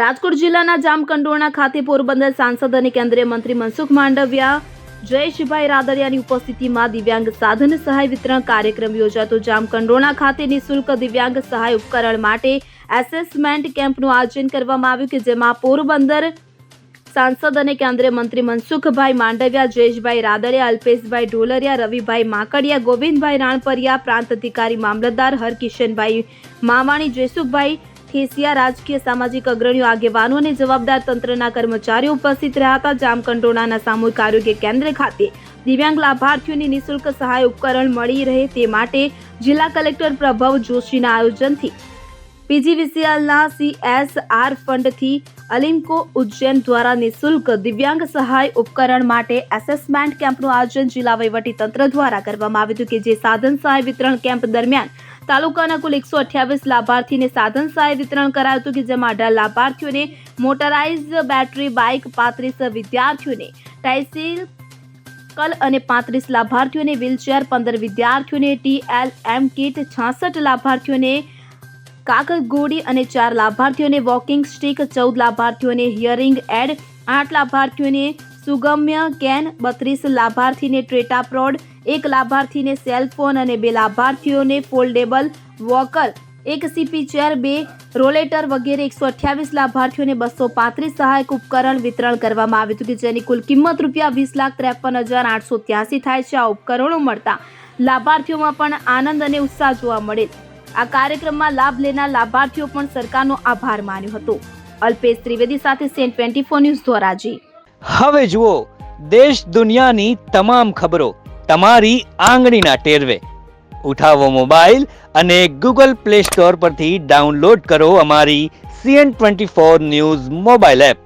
રાજકોટ જિલ્લાના જામકંડોરણા ખાતે પોરબંદર સાંસદ અને કેન્દ્રીય મંત્રી મનસુખ માંડવિયા, જયેશભાઈ રાદરિયાની ઉપસ્થિતિમાં દિવ્યાંગ સાધન સહાય વિતરણ કાર્યક્રમ યોજાતો. જામકંડોરણા ખાતે નિઃશુલ્ક દિવ્યાંગ સહાય ઉપકરણ માટે એસેસમેન્ટ કેમ્પનું આયોજન કરવામાં આવ્યું કે જેમાં પોરબંદર સાંસદ અને કેન્દ્રીય મંત્રી મનસુખભાઈ માંડવિયા, જયેશભાઈ રાદડિયા, અલ્પેશભાઈ ઢોલરિયા, રવિભાઈ માકડિયા, ગોવિંદભાઈ રાણપરિયા, પ્રાંત અધિકારી મામલતદાર હરકિશનભાઈ માવાણી જયસુખભાઈ ખેસિયા રાજકીય સામાજિક અગ્રણીઓ, આગેવાનો અને જવાબદાર તંત્રના કર્મચારીઓ ઉપસ્થિત રહ્યા હતા જામકંડોરણાના સામૂહિક આરોગ્ય કેન્દ્ર ખાતે. દિવ્યાંગ લાભાર્થીઓને નિઃશુલ્ક સહાય ઉપકરણ મળી રહે તે માટે જિલ્લા કલેક્ટર પ્રભવ જોશીના આયોજનથી પીજીવીસીએલના સીએસઆર ફંડથી અલિમ્કો ઉજ્જૈન દ્વારા નિઃશુલ્ક દિવ્યાંગ સહાય ઉપકરણ માટે એસેસમેન્ટ કેમ્પનું આયોજન જિલ્લા તંત્ર દ્વારા કરવામાં આવ્યું હતું કે જે સાધન સહાય વિતરણ કેમ્પ દરમિયાન તાલુકાના કુલ એકસો અઠ્યાવીસ લાભાર્થીને સાધન સહાય વિતરણ કરાયું હતું કે જેમાં અઢાર લાભાર્થીઓને મોટરાઇઝ બેટરી, બાઇક, પાંત્રીસ વિદ્યાર્થીઓને ટાઇસિલ, કલ અને પાંત્રીસ લાભાર્થીઓને વ્હીલચેર, પંદર વિદ્યાર્થીઓને ટીએલએમ કીટ, છાસઠ લાભાર્થીઓને કાકગોડી અને ચાર લાભાર્થીઓને વોકિંગ સ્ટીક, ચૌદ લાભાર્થીઓને હિયરિંગ એડ, આઠ લાભાર્થીઓને સુગમ્ય કેન, બત્રીસ લાભાર્થીને ટ્રેટા પ્રોડ, એક લાભાર્થીને સેલ ફોન અને બે લાભાર્થીઓને ફોલ્ડેબલ વોકર, એક સીપી ચેર, બે રોલેટર વગેરે એકસો અઠ્યાવીસ લાભાર્થીઓને બસો પાંત્રીસ સહાયક ઉપકરણ વિતરણ કરવામાં આવ્યું હતું કે જેની કુલ કિંમત રૂપિયા વીસ લાખ ત્રેપન હજાર આઠસો ત્યાસી થાય છે. આ ઉપકરણો મળતા લાભાર્થીઓમાં પણ આનંદ અને ઉત્સાહ જોવા મળે. આ કાર્યક્રમમાં લાભ લેનાર લાભાર્થીઓ પણ સરકારનો આભાર માન્યો હતો. અલ્પેશ ત્રિવેદી સાથે સેન્ટ ટ્વેન્ટી ફોર ન્યૂઝ ધોરાજી. હવે જુઓ, દેશ દુનિયાની તમામ ખબરો તમારી આંગળીના ટેરવે. ઉઠાવો મોબાઈલ અને ગૂગલ પ્લે સ્ટોર પરથી ડાઉનલોડ કરો અમારી CN twenty four news mobile app.